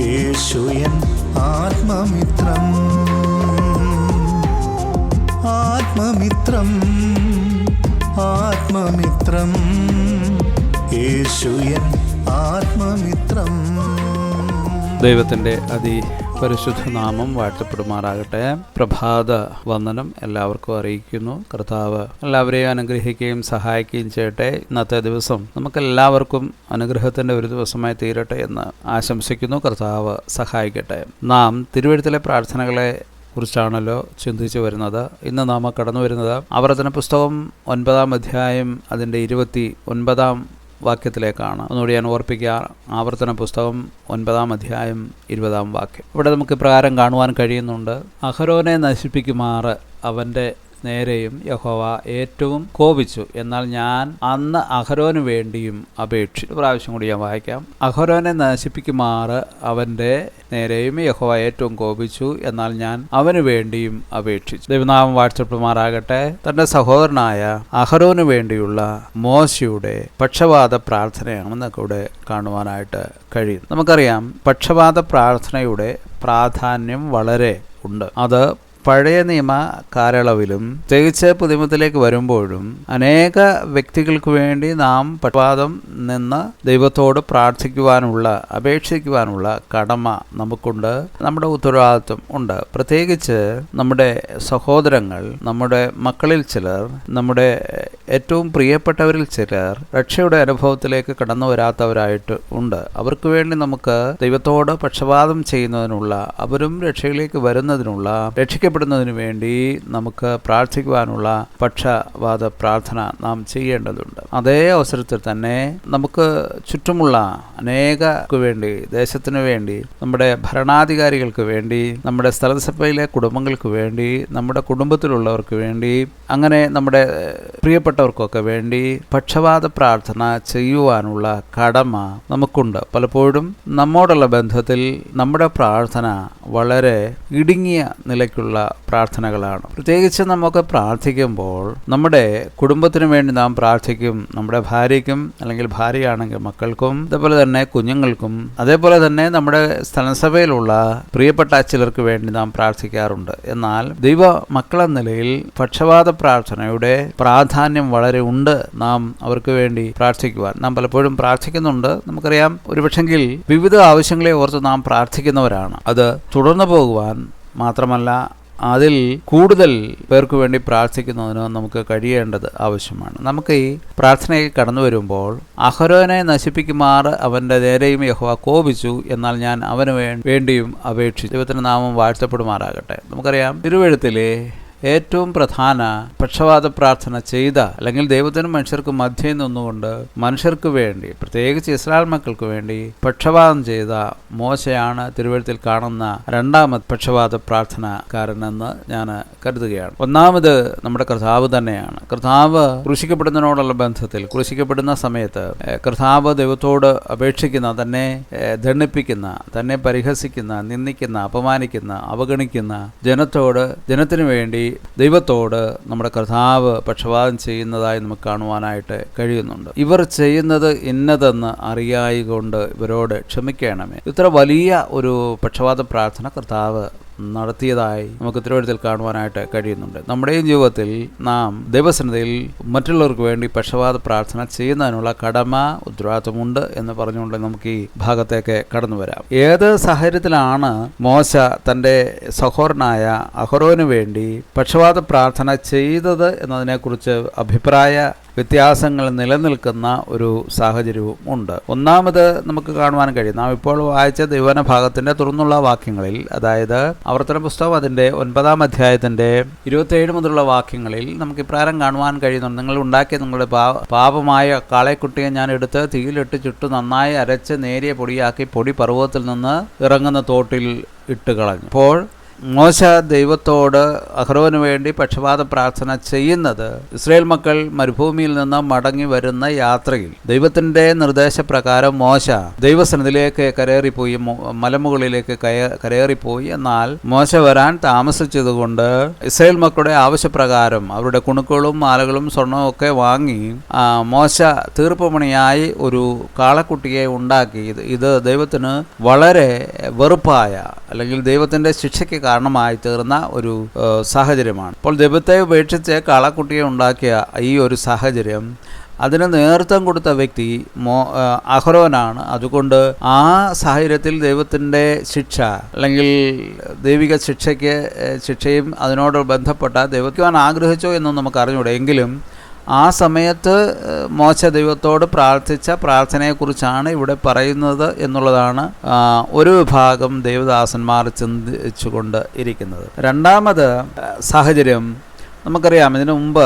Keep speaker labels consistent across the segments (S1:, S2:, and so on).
S1: യേശുയൻ ആത്മമിത്രം. ആത്മമിത്രം ആത്മമിത്രം. യേശുയൻ ആത്മമിത്രം.
S2: ദൈവത്തിന്റെ അതി പരിശുദ്ധ നാമം വാഴ്ത്തപ്പെടുമാറാകട്ടെ. പ്രഭാത വന്ദനം എല്ലാവർക്കും അറിയിക്കുന്നു. കർത്താവ് എല്ലാവരെയും അനുഗ്രഹിക്കുകയും സഹായിക്കുകയും ചെയ്യട്ടെ. ഇന്നത്തെ ദിവസം നമുക്ക് എല്ലാവർക്കും അനുഗ്രഹത്തിന്റെ ഒരു ദിവസമായി തീരട്ടെ എന്ന് ആശംസിക്കുന്നു. കർത്താവ് സഹായിക്കട്ടെ. നാം തിരുവഴുത്തിലെ പ്രാർത്ഥനകളെ കുറിച്ചാണല്ലോ ചിന്തിച്ചു വരുന്നത്. ഇന്ന് നാം കടന്നു വരുന്നത് ആവർത്തന പുസ്തകം ഒൻപതാം അധ്യായം അതിന്റെ ഇരുപത്തി ഒൻപതാം വാക്യത്തിലേക്കാണ്. ഒന്നുകൂടി ഞാൻ ഓർപ്പിക്കുക ആവർത്തന പുസ്തകം ഒൻപതാം അധ്യായം ഇരുപതാം വാക്യം. ഇവിടെ നമുക്ക് പ്രകാരം കാണുവാൻ കഴിയുന്നുണ്ട്. അഹരോനെ നശിപ്പിക്കുമാറ് അവന്റെ നേരെയും യഹോവ ഏറ്റവും കോപിച്ചു. എന്നാൽ ഞാൻ അന്ന് അഹരോന് വേണ്ടിയും അപേക്ഷിച്ചു. പ്രാവശ്യം കൂടി ഞാൻ വായിക്കാം. അഹരോനെ നശിപ്പിക്കുമാറ് അവന്റെ നേരെയും യഹോവ ഏറ്റവും കോപിച്ചു. എന്നാൽ ഞാൻ അവന് വേണ്ടിയും അപേക്ഷിച്ചു. ദൈവനാമം വാഴ്ചപ്പെടുമാറാകട്ടെ തന്റെ സഹോദരനായ അഹരോന് വേണ്ടിയുള്ള മോശയുടെ പക്ഷപാത പ്രാർത്ഥനയാണെന്ന് കൂടെ കാണുവാനായിട്ട് കഴിയും നമുക്കറിയാം പക്ഷപാത പ്രാർത്ഥനയുടെ പ്രാധാന്യം വളരെ ഉണ്ട്. അത് പഴയ നിയമ കാലയളവിലും പ്രത്യേകിച്ച് പുതിമത്തിലേക്ക് വരുമ്പോഴും അനേക വ്യക്തികൾക്ക് വേണ്ടി നാം പക്ഷപാതം നിന്ന് ദൈവത്തോട് പ്രാർത്ഥിക്കുവാനുള്ള അപേക്ഷിക്കുവാനുള്ള കടമ നമുക്കുണ്ട്. നമ്മുടെ ഉത്തരവാദിത്വം ഉണ്ട്. പ്രത്യേകിച്ച് നമ്മുടെ സഹോദരങ്ങൾ നമ്മുടെ മക്കളിൽ ചിലർ നമ്മുടെ ഏറ്റവും പ്രിയപ്പെട്ടവരിൽ ചിലർ രക്ഷയുടെ അനുഭവത്തിലേക്ക് കടന്നു വരാത്തവരായിട്ട് ഉണ്ട്. അവർക്ക് വേണ്ടി നമുക്ക് ദൈവത്തോട് പക്ഷപാതം ചെയ്യുന്നതിനുള്ള അവരും രക്ഷയിലേക്ക് വരുന്നതിനുള്ള രക്ഷിക്കപ്പെടുന്നതിന് വേണ്ടി നമുക്ക് പ്രാർത്ഥിക്കുവാനുള്ള പക്ഷവാദ പ്രാർത്ഥന നാം ചെയ്യേണ്ടതുണ്ട്. അതേ അവസരത്തിൽ തന്നെ നമുക്ക് ചുറ്റുമുള്ള അനേകർക്ക് വേണ്ടി ദേശത്തിന് വേണ്ടി നമ്മുടെ ഭരണാധികാരികൾക്ക് വേണ്ടി നമ്മുടെ സ്ഥലസഭയിലെ കുടുംബങ്ങൾക്ക് വേണ്ടി നമ്മുടെ കുടുംബത്തിലുള്ളവർക്ക് വേണ്ടി അങ്ങനെ നമ്മുടെ പ്രിയപ്പെട്ടവർക്കൊക്കെ വേണ്ടി പക്ഷപാത പ്രാർത്ഥന ചെയ്യുവാനുള്ള കടമ നമുക്കുണ്ട്. പലപ്പോഴും നമ്മോടുള്ള ബന്ധത്തിൽ നമ്മുടെ പ്രാർത്ഥന വളരെ ഇടുങ്ങിയ നിലയ്ക്കുള്ള പ്രാർത്ഥനകളാണ്. പ്രത്യേകിച്ച് നമുക്ക് പ്രാർത്ഥിക്കുമ്പോൾ നമ്മുടെ കുടുംബത്തിന് വേണ്ടി നാം പ്രാർത്ഥിക്കും നമ്മുടെ ഭാര്യയ്ക്കും അല്ലെങ്കിൽ ഭാര്യയാണെങ്കിൽ മക്കൾക്കും അതേപോലെ തന്നെ കുഞ്ഞുങ്ങൾക്കും അതേപോലെ തന്നെ നമ്മുടെ സ്ഥലസഭയിലുള്ള പ്രിയപ്പെട്ട ചിലർക്ക് വേണ്ടി നാം പ്രാർത്ഥിക്കാറുണ്ട്. എന്നാൽ ദൈവ മക്കളെന്ന നിലയിൽ പക്ഷപാത പ്രാർത്ഥനയുടെ പ്രാധാന്യം വളരെ ഉണ്ട് നാം അവർക്ക് വേണ്ടി പ്രാർത്ഥിക്കുവാൻ. നാം പലപ്പോഴും പ്രാർത്ഥിക്കുന്നുണ്ട്. നമുക്കറിയാം ഒരുപക്ഷെങ്കിൽ വിവിധ ആവശ്യങ്ങളെ ഓർത്ത് നാം പ്രാർത്ഥിക്കുന്നവരാണ്. അത് തുടർന്നു പോകുവാൻ മാത്രമല്ല അതിൽ കൂടുതൽ പേർക്ക് വേണ്ടി പ്രാർത്ഥിക്കുന്നതിന് നമുക്ക് കഴിയേണ്ടത് ആവശ്യമാണ്. നമുക്ക് ഈ പ്രാർത്ഥനയിൽ കടന്നു വരുമ്പോൾ അഹരോനെ നശിപ്പിക്കുമാർ അവന്റെ നേരെയും യഹോവ കോപിച്ചു എന്നാൽ ഞാൻ അവന് വേണ്ടിയും അപേക്ഷിച്ചു. ദൈവത്തിന്റെ നാമം വാഴ്ത്തപ്പെടുമാറാകട്ടെ. നമുക്കറിയാം തിരുവഴുത്തിലെ ഏറ്റവും പ്രധാന പക്ഷപാത പ്രാർത്ഥന ചെയ്ത അല്ലെങ്കിൽ ദൈവത്തിനും മനുഷ്യർക്കും മധ്യേ നിന്നുകൊണ്ട് മനുഷ്യർക്ക് വേണ്ടി പ്രത്യേകിച്ച് ഇസ്രായേൽ മക്കൾക്ക് വേണ്ടി പക്ഷപാതം ചെയ്ത മോശയാണ് തിരുവഴുത്തിൽ കാണുന്ന രണ്ടാമത് പക്ഷപാത പ്രാർത്ഥനക്കാരനെന്ന് ഞാൻ കരുതുകയാണ്. ഒന്നാമത് നമ്മുടെ കർത്താവ് തന്നെയാണ്. കർത്താവ് കൃഷിക്കപ്പെടുന്നതിനോടുള്ള ബന്ധത്തിൽ കൃഷിക്കപ്പെടുന്ന സമയത്ത് കർത്താവ് ദൈവത്തോട് അപേക്ഷിക്കുന്ന തന്നെ ദണ്ണിപ്പിക്കുന്ന തന്നെ പരിഹസിക്കുന്ന നിന്ദിക്കുന്ന അപമാനിക്കുന്ന അവഗണിക്കുന്ന ജനത്തോട് ജനത്തിനു വേണ്ടി ദൈവത്തോട് നമ്മുടെ കർത്താവ് പക്ഷപാതം ചെയ്യുന്നതായി നമുക്ക് കാണുവാനായിട്ട് കഴിയുന്നുണ്ട്. ഇവർ ചെയ്യുന്നത് ഇന്നതെന്ന് അറിയായി കൊണ്ട് ഇവരോട് ക്ഷമിക്കണമേ. ഇത്ര വലിയ ഒരു പക്ഷപാത പ്രാർത്ഥന കർത്താവ് നടത്തിയതായി നമുക്ക് തിരുവഴുത്തിൽ കാണുവാനായിട്ട് കഴിയുന്നുണ്ട്. നമ്മുടെയും ജീവിതത്തിൽ നാം ദൈവസന്നിധിയിൽ മറ്റുള്ളവർക്ക് വേണ്ടി പക്ഷപാത പ്രാർത്ഥന ചെയ്യുന്നതിനുള്ള കടമ ഉത്തരവാദിത്വമുണ്ട് എന്ന് പറഞ്ഞുകൊണ്ട് നമുക്ക് ഈ ഭാഗത്തേക്ക് കടന്നു വരാം. ഏത് സാഹചര്യത്തിലാണ് മോശ തന്റെ സഹോദരനായ അഹറോന് വേണ്ടി പക്ഷപാത പ്രാർത്ഥന ചെയ്തത് എന്നതിനെക്കുറിച്ച് അഭിപ്രായ വ്യത്യാസങ്ങൾ നിലനിൽക്കുന്ന ഒരു സാഹചര്യവും ഉണ്ട്. ഒന്നാമത് നമുക്ക് കാണുവാൻ കഴിയും. നാം ഇപ്പോൾ വായിച്ച ദൈവന ഭാഗത്തിന്റെ തുറന്നുള്ള വാക്യങ്ങളിൽ അതായത് ആവർത്തന പുസ്തകം അതിന്റെ ഒൻപതാം അധ്യായത്തിന്റെ ഇരുപത്തിയേഴ് മുതലുള്ള വാക്യങ്ങളിൽ നമുക്ക് ഇപ്രകാരം കാണുവാൻ കഴിയുന്നുണ്ട്. നിങ്ങൾ ഉണ്ടാക്കിയ നിങ്ങളുടെ പാപമായ കാളെക്കുട്ടിയെ ഞാൻ എടുത്ത് തീയിലിട്ട് ചുട്ടു നന്നായി അരച്ച് നേരിയ പൊടിയാക്കി പൊടി പർവതത്തിൽ നിന്ന് ഇറങ്ങുന്ന തോട്ടിൽ ഇട്ട് കളഞ്ഞു അപ്പോൾ മോശ ദൈവത്തോട് അഹ്റോന് വേണ്ടി പക്ഷപാത പ്രാർത്ഥന ചെയ്യുന്നത് ഇസ്രയേൽ മക്കൾ മരുഭൂമിയിൽ നിന്ന് മടങ്ങി വരുന്ന യാത്രയിൽ. ദൈവത്തിന്റെ നിർദ്ദേശപ്രകാരം മോശ ദൈവസന്നിധിയിലേക്ക് കരേറിപ്പോയി മലമുകളിലേക്ക് കരേറിപ്പോയി എന്നാൽ മോശ വരാൻ താമസിച്ചതുകൊണ്ട് ഇസ്രയേൽ മക്കളുടെ ആവശ്യപ്രകാരം അവരുടെ കുണുക്കളും മാലകളും സ്വർണവും ഒക്കെ വാങ്ങി മോശ തീർപ്പുമണിയായി ഒരു കാളക്കുട്ടിയെ ഉണ്ടാക്കി. ഇത് ദൈവത്തിന് വളരെ വെറുപ്പായ അല്ലെങ്കിൽ ദൈവത്തിന്റെ ശിക്ഷയ്ക്ക് കാരണമായി തീർന്ന ഒരു സാഹചര്യമാണ്. അപ്പോൾ ദൈവത്തെ ഉപേക്ഷിച്ച് കാളക്കുട്ടിയെ ഉണ്ടാക്കിയ ഈ ഒരു സാഹചര്യം അതിന് നേതൃത്വം കൊടുത്ത വ്യക്തി മോ അഹ്റോനാണ് അതുകൊണ്ട് ആ സാഹചര്യത്തിൽ ദൈവത്തിന്റെ ശിക്ഷ അല്ലെങ്കിൽ ദൈവിക ശിക്ഷയ്ക്ക് ശിക്ഷയും അതിനോട് ബന്ധപ്പെട്ട ദൈവത്തിക്കാൻ ആഗ്രഹിച്ചോ എന്നും നമുക്ക് അറിഞ്ഞൂടെ എങ്കിലും ആ സമയത്ത് മോശ ദൈവത്തോട് പ്രാർത്ഥിച്ച പ്രാർത്ഥനയെക്കുറിച്ചാണ് ഇവിടെ പറയുന്നത് എന്നുള്ളതാണ് ഒരു വിഭാഗം ദേവദാസന്മാർ ചിന്തിച്ചുകൊണ്ട് ഇരിക്കുന്നത്. രണ്ടാമത് സാഹചര്യം. നമുക്കറിയാം ഇതിനു മുമ്പ്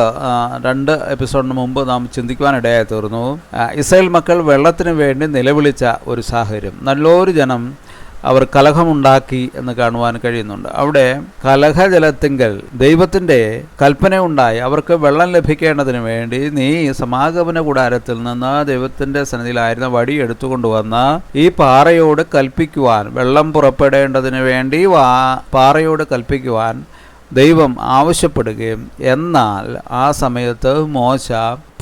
S2: രണ്ട് എപ്പിസോഡിന് മുമ്പ് നാം ചിന്തിക്കുവാനിടയായി തീർന്നു. ഇസ്രായേൽ മക്കൾ വെള്ളത്തിന് വേണ്ടി നിലവിളിച്ച ഒരു സാഹചര്യം. നല്ലൊരു ജനം അവർ കലഹമുണ്ടാക്കി എന്ന് കാണുവാൻ കഴിയുന്നുണ്ട്. അവിടെ കലഹജലത്തിങ്കൽ ദൈവത്തിന്റെ കൽപ്പനയുണ്ടായി. അവർക്ക് വെള്ളം ലഭിക്കേണ്ടതിന് വേണ്ടി നീ സമാഗമന കൂടാരത്തിൽ നിന്ന് ദൈവത്തിന്റെ സന്നിധിയിലായിരുന്ന വടി എടുത്തുകൊണ്ടുവന്ന് ഈ പാറയോട് കൽപ്പിക്കുവാൻ വെള്ളം പുറപ്പെടേണ്ടതിന് വേണ്ടി വാ പാറയോട് കൽപ്പിക്കുവാൻ ദൈവം ആവശ്യപ്പെടുകയും എന്നാൽ ആ സമയത്ത് മോശ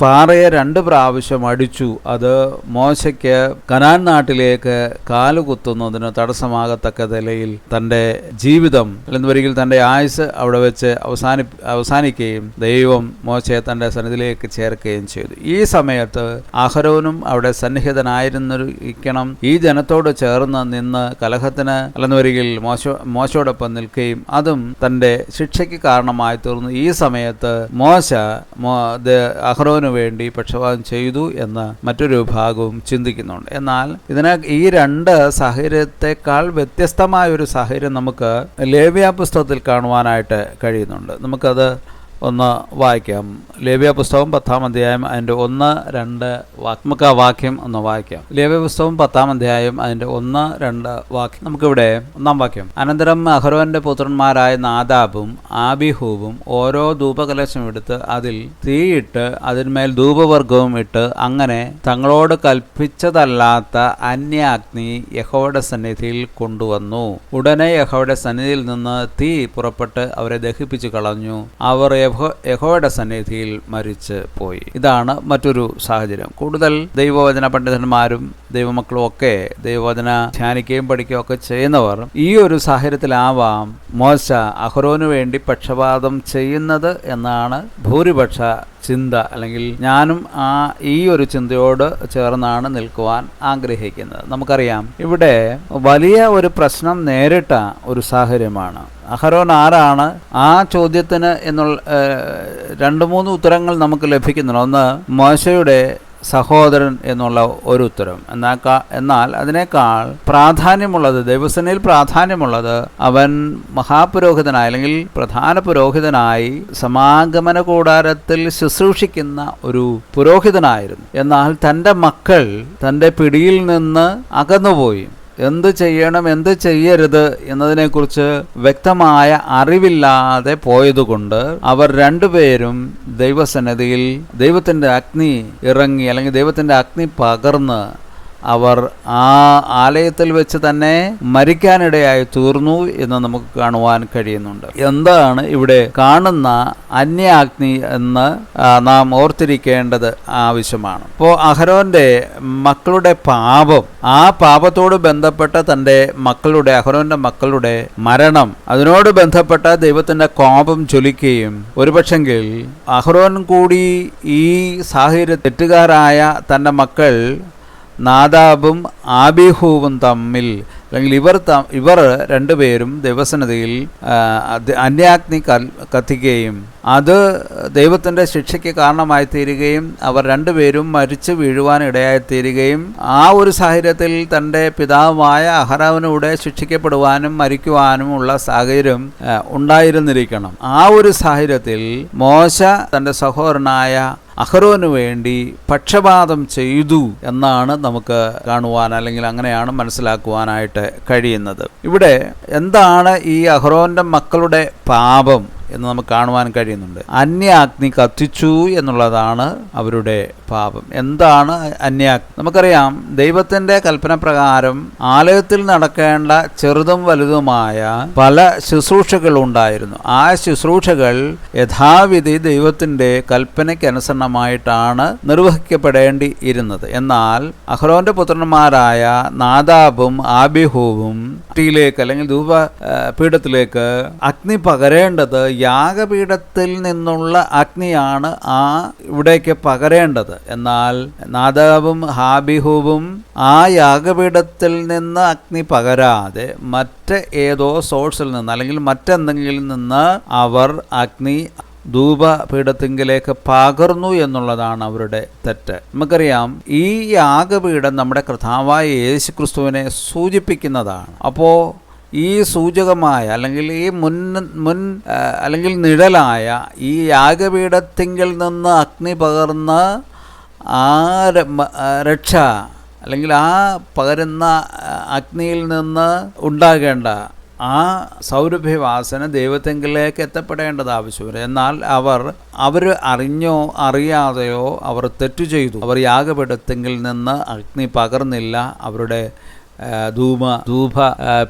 S2: പാറയെ രണ്ട് പ്രാവശ്യം അടിച്ചു. അത് മോശയ്ക്ക് കനാൻ നാട്ടിലേക്ക് കാലുകുത്തുന്നതിന് തടസ്സമാകത്തക്ക നിലയിൽ തന്റെ ജീവിതം അല്ലെങ്കിൽ തന്റെ ആയുസ് അവിടെ വെച്ച് അവസാനി അവസാനിക്കുകയും ദൈവം മോശയെ തന്റെ സന്നിധിയിലേക്ക് ചേർക്കുകയും ചെയ്തു. ഈ സമയത്ത് അഹരോനും അവിടെ സന്നിഹിതനായിരുന്നിരിക്കണം. ഈ ജനത്തോട് ചേർന്ന് നിന്ന് കലഹത്തിന് അല്ലെന്നുവരികിൽ മോശ മോശയോടൊപ്പം നിൽക്കുകയും അതും തന്റെ ശിക്ഷയ്ക്ക് കാരണമായി തീർന്നു. ഈ സമയത്ത് മോശ അഹ്റോന് വേണ്ടി പക്ഷപാതം ചെയ്തു എന്ന് മറ്റൊരു വിഭാഗവും ചിന്തിക്കുന്നുണ്ട്. എന്നാൽ ഇതിനെ ഈ രണ്ട് സാഹചര്യത്തെക്കാൾ വ്യത്യസ്തമായ ഒരു സാഹചര്യം നമുക്ക് ലേവ്യ പുസ്തകത്തിൽ കാണുവാനായിട്ട് കഴിയുന്നുണ്ട്. നമുക്കത് ഒന്ന് വായിക്കാം. ലേവ്യ പുസ്തകം പത്താം അധ്യായം അതിന്റെ ഒന്ന് രണ്ട് ആ വാക്യം ഒന്ന് വായിക്കാം. ലേവ്യ പുസ്തകം പത്താം അധ്യായം അതിന്റെ ഒന്ന് രണ്ട് വാക്യം. നമുക്കിവിടെ ഒന്നാം വാക്യം. അനന്തരം അഹ്റോന്റെ പുത്രന്മാരായ നാദാബും ആബിഹൂവും ഓരോ ധൂപകലശം എടുത്ത് അതിൽ തീയിട്ട് അതിന്മേൽ ധൂപവർഗവും ഇട്ട് അങ്ങനെ തങ്ങളോട് കൽപ്പിച്ചതല്ലാത്ത അന്യാഗ്നി യഹോയുടെ സന്നിധിയിൽ കൊണ്ടുവന്നു. ഉടനെ യഹോയുടെ സന്നിധിയിൽ നിന്ന് തീ പുറപ്പെട്ട് അവരെ ദഹിപ്പിച്ചു കളഞ്ഞു. അവർ യഹോ യഹോയുടെ സന്നിധിയിൽ മരിച്ച് പോയി. ഇതാണ് മറ്റൊരു സാഹചര്യം. കൂടുതൽ ദൈവവചന പണ്ഡിതന്മാരും ദൈവമക്കളും ഒക്കെ ദൈവവചന ധ്യാനിക്കുകയും പഠിക്കുകയും ഒക്കെ ചെയ്യുന്നവർ ഈ ഒരു സാഹചര്യത്തിലാവാം മോശ അഹ്റോനു വേണ്ടി പക്ഷപാതം ചെയ്യുന്നത് എന്നാണ് ഭൂരിപക്ഷ ചിന്ത അല്ലെങ്കിൽ ഞാനും ആ ഈ ഒരു ചിന്തയോട് ചേർന്നാണ് നിൽക്കുവാൻ ആഗ്രഹിക്കുന്നത്. നമുക്കറിയാം ഇവിടെ വലിയ ഒരു പ്രശ്നം നേരിട്ട ഒരു സാഹചര്യമാണ്. അഹരോൻ ആരാണ്? ആ ചോദ്യത്തിന് എന്നുള്ള രണ്ട് മൂന്ന് ഉത്തരങ്ങൾ നമുക്ക് ലഭിക്കുന്നുണ്ട്. ഒന്ന് മോശയുടെ സഹോദരൻ എന്നുള്ള ഒരു ഉത്തരം. എന്നാ എന്നാൽ അതിനേക്കാൾ പ്രാധാന്യമുള്ളത് ദൈവസേനയിൽ പ്രാധാന്യമുള്ളത് അവൻ മഹാപുരോഹിതനായി അല്ലെങ്കിൽ പ്രധാന പുരോഹിതനായി സമാഗമന കൂടാരത്തിൽ ശുശ്രൂഷിക്കുന്ന ഒരു പുരോഹിതനായിരുന്നു. എന്നാൽ തന്റെ മക്കൾ തന്റെ പിടിയിൽ നിന്ന് അകന്നുപോയി. എന്ത് ചെയ്യണം എന്ത് ചെയ്യരുത് എന്നതിനെക്കുറിച്ച് വ്യക്തമായ അറിവില്ലാതെ പോയതുകൊണ്ട് അവർ രണ്ടുപേരും ദൈവസന്നതിയിൽ ദൈവത്തിന്റെ അഗ്നി ഇറങ്ങി അല്ലെങ്കിൽ ദൈവത്തിന്റെ അഗ്നി പകർന്ന് അവർ ആ ആലയത്തിൽ വെച്ച് തന്നെ മരിക്കാനിടയായി തീർന്നു എന്ന് നമുക്ക് കാണുവാൻ കഴിയുന്നുണ്ട്. എന്താണ് ഇവിടെ കാണുന്ന അന്യാഗ്നി എന്ന് നാം ഓർത്തിരിക്കേണ്ടത് ആവശ്യമാണ്. ഇപ്പോൾ അഹരോന്റെ മക്കളുടെ പാപം ആ പാപത്തോട് ബന്ധപ്പെട്ട തന്റെ മക്കളുടെ അഹരോന്റെ മക്കളുടെ മരണം അതിനോട് ബന്ധപ്പെട്ട ദൈവത്തിന്റെ കോപം ജ്വലിക്കുകയും ഒരുപക്ഷെങ്കിൽ അഹ്റോൻ കൂടി ഈ സാഹചര്യ തെറ്റുകാരായ തന്റെ മക്കൾ നാദാബും ആബിഹൂവും തമ്മിൽ അല്ലെങ്കിൽ ഇവർ ഇവർ രണ്ടുപേരും ദേവസനതയിൽ അന്യാഗ്നി കത്തിക്കുകയും അത് ദൈവത്തിന്റെ ശിക്ഷയ്ക്ക് കാരണമായി തീരുകയും അവർ രണ്ടുപേരും മരിച്ചു വീഴുവാൻ ഇടയായി തീരുകയും ആ ഒരു സാഹചര്യത്തിൽ തന്റെ പിതാവായ അഹറാവിനൂടെ ശിക്ഷിക്കപ്പെടുവാനും മരിക്കുവാനും ഉള്ള സാഹചര്യം ഉണ്ടായിരുന്നിരിക്കണം. ആ ഒരു സാഹചര്യത്തിൽ മോശ തന്റെ സഹോദരനായ അഹ്റോന് വേണ്ടി പക്ഷപാതം ചെയ്തു എന്നാണ് നമുക്ക് കാണുവാൻ അല്ലെങ്കിൽ അങ്ങനെയാണ് മനസ്സിലാക്കുവാനായിട്ട് കഴിയുന്നത്. ഇവിടെ എന്താണ് ഈ അഹ്റോന്റെ മക്കളുടെ പാപം? എന്ന് നമുക്ക് കാണുവാൻ കഴിയുന്നുണ്ട്. അന്യ അഗ്നി കത്തിച്ചു എന്നുള്ളതാണ് അവരുടെ പാപം. എന്താണ് അന്യാഗ്നി? നമുക്കറിയാം ദൈവത്തിന്റെ കൽപ്പന പ്രകാരം ആലയത്തിൽ നടക്കേണ്ട ചെറുതും വലുതുമായ പല ശുശ്രൂഷകൾ ഉണ്ടായിരുന്നു. ആ ശുശ്രൂഷകൾ യഥാവിധി ദൈവത്തിന്റെ കൽപ്പനയ്ക്കനുസരണമായിട്ടാണ് നിർവഹിക്കപ്പെടേണ്ടി ഇരുന്നത് എന്നാൽ അഹ്റോന്റെ പുത്രന്മാരായ നാദാബും ആബിഹുവും ിലേക്ക് അല്ലെങ്കിൽ ധൂപ പീഠത്തിലേക്ക് അഗ്നി പകരേണ്ടത് യാഗപീഠത്തിൽ നിന്നുള്ള അഗ്നിയാണ് ആ ഇവിടേക്ക് പകരേണ്ടത്. എന്നാൽ നാദാവും ഹാബിഹുവും ആ യാഗപീഠത്തിൽ നിന്ന് അഗ്നി പകരാതെ മറ്റ് ഏതോ സോഴ്സിൽ നിന്ന് അല്ലെങ്കിൽ മറ്റെന്തെങ്കിലും നിന്ന് അവർ അഗ്നി ധൂപപീഠത്തിങ്കിലേക്ക് പകർന്നു എന്നുള്ളതാണ് അവരുടെ തെറ്റ്. നമുക്കറിയാം ഈ യാഗപീഠം നമ്മുടെ കർത്താവായ യേശുക്രിസ്തുവിനെ സൂചിപ്പിക്കുന്നതാണ്. അപ്പോൾ ഈ സൂചകമായ അല്ലെങ്കിൽ ഈ മുൻ മുൻ അല്ലെങ്കിൽ നിഴലായ ഈ യാഗപീഠത്തിങ്കിൽ നിന്ന് അഗ്നി പകർന്ന് ആ രക്ഷ അല്ലെങ്കിൽ ആ പകരുന്ന അഗ്നിയിൽ നിന്ന് ഉണ്ടാകേണ്ട ആ സൗരഭ്യവാസന ദൈവത്തെങ്കിലേക്ക് എത്തപ്പെടേണ്ടത് ആവശ്യമില്ല. എന്നാൽ അവർ അവർ അറിഞ്ഞോ അറിയാതെയോ അവർ തെറ്റു ചെയ്തു. അവർ യാഗപീഠത്തെങ്കിൽ നിന്ന് അഗ്നി പകർന്നില്ല. അവരുടെ ധൂമ ധൂപ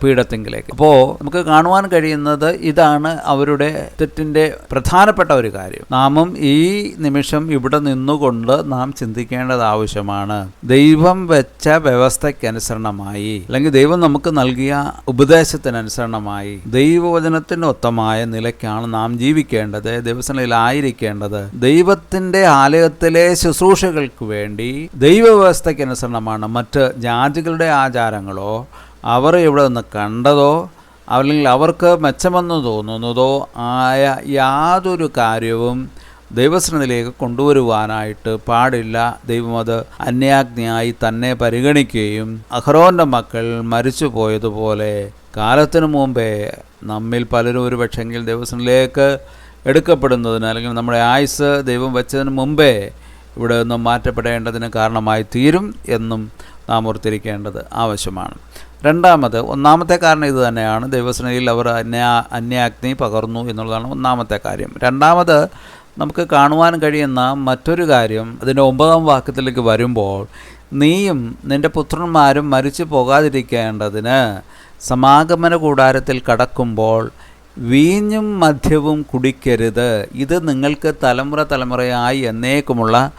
S2: പീഠത്തെങ്കിലേക്ക്. അപ്പോൾ നമുക്ക് കാണുവാൻ കഴിയുന്നത് ഇതാണ് അവരുടെ തെറ്റിന്റെ പ്രധാനപ്പെട്ട ഒരു കാര്യം. നാമും ഈ നിമിഷം ഇവിടെ നിന്നുകൊണ്ട് നാം ചിന്തിക്കേണ്ടത് ആവശ്യമാണ്. ദൈവം വെച്ച വ്യവസ്ഥയ്ക്കനുസരണമായി അല്ലെങ്കിൽ ദൈവം നമുക്ക് നൽകിയ ഉപദേശത്തിനനുസരണമായി ദൈവവചനത്തിന് ഒത്തമായ നിലയ്ക്കാണ് നാം ജീവിക്കേണ്ടത് ദിവസങ്ങളിലായിരിക്കേണ്ടത്. ദൈവത്തിന്റെ ആലയത്തിലെ ശുശ്രൂഷകൾക്ക് വേണ്ടി ദൈവവ്യവസ്ഥയ്ക്കനുസരണമാണ് മറ്റ് ജാതികളുടെ ആചാരങ്ങളോ അവർ ഇവിടെ നിന്ന് കണ്ടതോ അല്ലെങ്കിൽ അവർക്ക് മെച്ചമെന്ന് തോന്നുന്നതോ ആയ യാതൊരു കാര്യവും ദൈവസന്നിധിയിലേക്ക് കൊണ്ടുവരുവാനായിട്ട് പാടില്ല. ദൈവം അത് അന്യാജ്ഞയായി തന്നെ പരിഗണിക്കുകയും അഹ്റോന്റെ മക്കൾ മരിച്ചു പോയതുപോലെ കാലത്തിനു മുമ്പേ നമ്മിൽ പലരും ഒരു പക്ഷെങ്കിൽ ദൈവസനിലേക്ക് എടുക്കപ്പെടുന്നതിന് അല്ലെങ്കിൽ നമ്മുടെ ആയുസ് ദൈവം വെച്ചതിന് മുമ്പേ ഇവിടെ നിന്നും മാറ്റപ്പെടേണ്ടതിന് കാരണമായി തീരും എന്നും നാം ഓർത്തിരിക്കേണ്ടത് ആവശ്യമാണ്. രണ്ടാമത് ഒന്നാമത്തെ കാരണം ഇത് തന്നെയാണ്. ദൈവസനയിൽ അവർ അന്യ അന്യാഗ്നി പകർന്നു എന്നുള്ളതാണ് ഒന്നാമത്തെ കാര്യം. രണ്ടാമത് നമുക്ക് കാണുവാൻ കഴിയുന്ന മറ്റൊരു കാര്യം അതിന്റെ ഒമ്പതാം വാക്യത്തിലേക്ക് വരുമ്പോൾ നീയും നിന്റെ പുത്രന്മാരും മരിച്ചു പോകാതിരിക്കേണ്ടതിന് സമാഗമന കൂടാരത്തിൽ കടക്കുമ്പോൾ വീഞ്ഞും മദ്യവും കുടിക്കരുത്. ഇത് നിങ്ങൾക്ക് തലമുറ തലമുറയായി എന്നേക്കുമുള്ള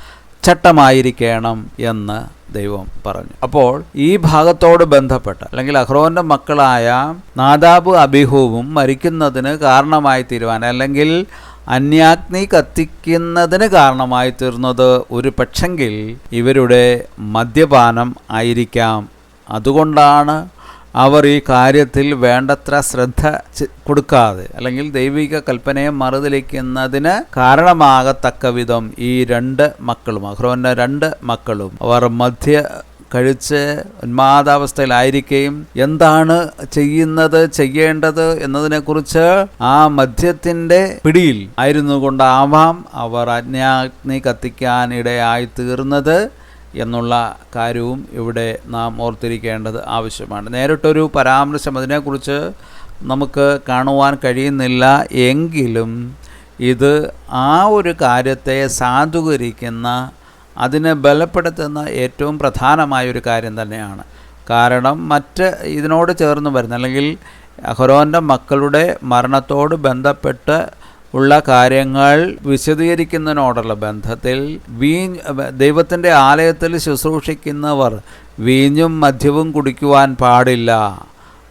S2: ചട്ടമായിരിക്കണം എന്ന് ദൈവം പറഞ്ഞു. അപ്പോൾ ഈ ഭാഗത്തോട് ബന്ധപ്പെട്ട അല്ലെങ്കിൽ അഹ്റോന്റെ മക്കളായ നാദാബ് അബിഹുവും മരിക്കുന്നതിന് കാരണമായി തീരുവാൻ അല്ലെങ്കിൽ അന്യാഗ്നി കത്തിക്കുന്നതിന് കാരണമായി തീർന്നത് ഒരു പക്ഷെങ്കിൽ ഇവരുടെ മദ്യപാനം ആയിരിക്കാം. അതുകൊണ്ടാണ് അവർ ഈ കാര്യത്തിൽ വേണ്ടത്ര ശ്രദ്ധ കൊടുക്കാതെ അല്ലെങ്കിൽ ദൈവിക കൽപ്പനയെ മറുതലിക്കുന്നതിന് കാരണമാകത്തക്ക വിധം ഈ രണ്ട് മക്കളും അഹ്റോന്റെ രണ്ട് മക്കളും അവർ മധ്യ കഴിച്ച് ഉന്മാദാവസ്ഥയിലായിരിക്കുകയും എന്താണ് ചെയ്യുന്നത് ചെയ്യേണ്ടത് എന്നതിനെക്കുറിച്ച് ആ മദ്യത്തിന്റെ പിടിയിൽ ആയിരുന്നു കൊണ്ടാവാം അവർ അജ്ഞാഗ്നി കത്തിക്കാൻ ഇടയായി തീർന്നത് എന്നുള്ള കാര്യവും ഇവിടെ നാം ഓർത്തിരിക്കേണ്ടത് ആവശ്യമാണ്. നേരിട്ടൊരു പരാമർശം അതിനെക്കുറിച്ച് നമുക്ക് കാണുവാൻ കഴിയുന്നില്ല എങ്കിലും ഇത് ആ ഒരു കാര്യത്തെ സാധൂകരിക്കുന്ന അതിനെ ബലപ്പെടുത്തുന്ന ഏറ്റവും പ്രധാനമായ ഒരു കാര്യം തന്നെയാണ്. കാരണം മറ്റ് ഇതിനോട് ചേർന്ന് വരുന്ന അല്ലെങ്കിൽ അഹ്റോന്റെ മക്കളുടെ മരണത്തോട് ബന്ധപ്പെട്ട് ഉള്ള കാര്യങ്ങൾ വിശദീകരിക്കുന്നതിനോടുള്ള ബന്ധത്തിൽ വീ ദൈവത്തിന്റെ ആലയത്തിൽ ശുശ്രൂഷിക്കുന്നവർ വീഞ്ഞും മദ്യവും കുടിക്കുവാൻ പാടില്ല.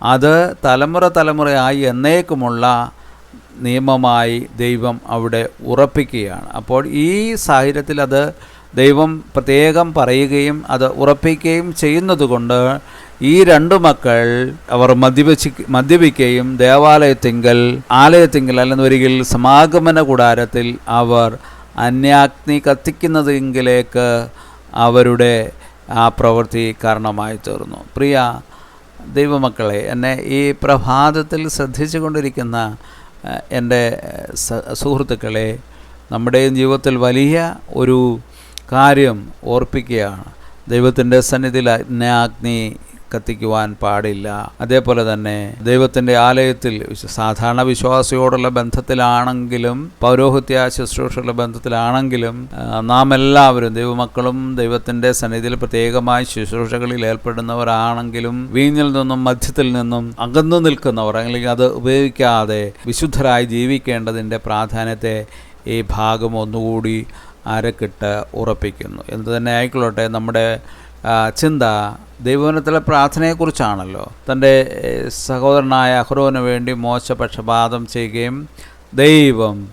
S2: അത് തലമുറ തലമുറയായി എന്നേക്കുമുള്ള നിയമമായി ദൈവം അവിടെ ഉറപ്പിക്കുകയാണ്. അപ്പോൾ ഈ സാഹചര്യത്തിൽ അത് ദൈവം പ്രത്യേകം പറയുകയും അത് ഉറപ്പിക്കുകയും ചെയ്യുന്നതുകൊണ്ട് ഈ രണ്ടു മക്കൾ അവർ മദ്യപിച്ച് മദ്യപിക്കുകയും ദേവാലയത്തിങ്കൽ ആലയത്തിങ്കൽ അല്ലെന്ന് ഒരിക്കൽ സമാഗമന കൂടാരത്തിൽ അവർ അന്യാഗ്നി കത്തിക്കുന്നതെങ്കിലേക്ക് അവരുടെ ആ പ്രവൃത്തി കാരണമായി തീർന്നു. പ്രിയ ദൈവമക്കളെ എന്നെ ഈ പ്രഭാതത്തിൽ ശ്രദ്ധിച്ചു കൊണ്ടിരിക്കുന്ന എന്റെ സുഹൃത്തുക്കളെ നമ്മുടെയും ജീവിതത്തിൽ വലിയ ഒരു കാര്യം ഓർപ്പിക്കുകയാണ്. ദൈവത്തിന്റെ സന്നിധിയിൽ അഗ്നാഗ്നി കത്തിക്കുവാൻ പാടില്ല. അതേപോലെ തന്നെ ദൈവത്തിന്റെ ആലയത്തിൽ സാധാരണ വിശ്വാസിയോടുള്ള ബന്ധത്തിലാണെങ്കിലും പൗരോഹിത്യ ശുശ്രൂഷയുള്ള ബന്ധത്തിലാണെങ്കിലും നാം എല്ലാവരും ദൈവമക്കളും ദൈവത്തിന്റെ സന്നിധിയിൽ പ്രത്യേകമായി ശുശ്രൂഷകളിൽ ഏർപ്പെടുന്നവരാണെങ്കിലും വീഞ്ഞിൽ നിന്നും മധ്യത്തിൽ നിന്നും അകന്നു നിൽക്കുന്നവർ അല്ലെങ്കിൽ അത് ഉപയോഗിക്കാതെ വിശുദ്ധരായി ജീവിക്കേണ്ടതിന്റെ പ്രാധാന്യത്തെ ഈ ഭാഗം ഒന്നുകൂടി അരക്കിട്ട് ഉറപ്പിക്കുന്നു. എന്തു തന്നെ ആയിക്കൊള്ളട്ടെ നമ്മുടെ ചിന്ത ദൈവവനത്തിലെ പ്രാർത്ഥനയെക്കുറിച്ചാണല്ലോ. തന്റെ സഹോദരനായ അഹ്റോന് വേണ്ടി മോശപക്ഷപാതം ചെയ്യുകയും ദൈവം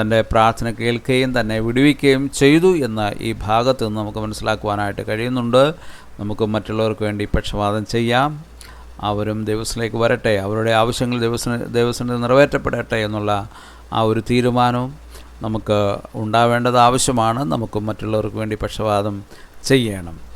S2: തന്റെ പ്രാർത്ഥന കേൾക്കുകയും തന്നെ വിടുവിക്കുകയും ചെയ്തു എന്ന ഈ ഭാഗത്ത് നിന്ന് നമുക്ക് മനസ്സിലാക്കുവാനായിട്ട് കഴിയുന്നുണ്ട്. നമുക്ക് മറ്റുള്ളവർക്ക് വേണ്ടി പക്ഷപാതം ചെയ്യാം. അവരും ദൈവത്തിലേക്ക് വരട്ടെ. അവരുടെ ആവശ്യങ്ങൾ ദൈവത്തിന് ദൈവത്തിന് നിറവേറ്റപ്പെടട്ടെ എന്നുള്ള ആ ഒരു തീരുമാനവും നമുക്ക് ഉണ്ടാവേണ്ടത് ആവശ്യമാണ്. നമുക്ക് മറ്റുള്ളവർക്ക് വേണ്ടി പക്ഷപാതം ചെയ്യണം.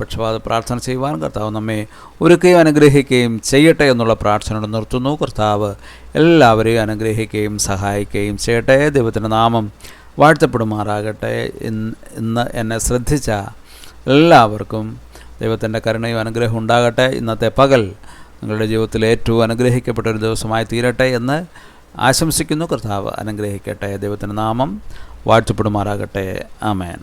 S2: പക്ഷപാത പ്രാർത്ഥന ചെയ്യുവാൻ കർത്താവ് നമ്മെ ഒരുക്കുകയും അനുഗ്രഹിക്കുകയും ചെയ്യട്ടെ എന്നുള്ള പ്രാർത്ഥനയോട് നിർത്തുന്നു. കർത്താവ് എല്ലാവരെയും അനുഗ്രഹിക്കുകയും സഹായിക്കുകയും ചെയ്യട്ടെ. ദൈവത്തിന്റെ നാമം വാഴ്ത്തപ്പെടുമാറാകട്ടെ. ഇന്ന് എന്നെ ശ്രദ്ധിച്ച എല്ലാവർക്കും ദൈവത്തിന്റെ കരുണയും അനുഗ്രഹം ഉണ്ടാകട്ടെ. ഇന്നത്തെ പകൽ നിങ്ങളുടെ ജീവിതത്തിൽ ഏറ്റവും അനുഗ്രഹിക്കപ്പെട്ട ഒരു ദിവസമായി തീരട്ടെ എന്ന് ആശംസിക്കുന്നു. കർത്താവ് അനുഗ്രഹിക്കട്ടെ. ദൈവത്തിന്റെ നാമം വാഴ്ത്തപ്പെടുമാറാകട്ടെ. ആമേൻ.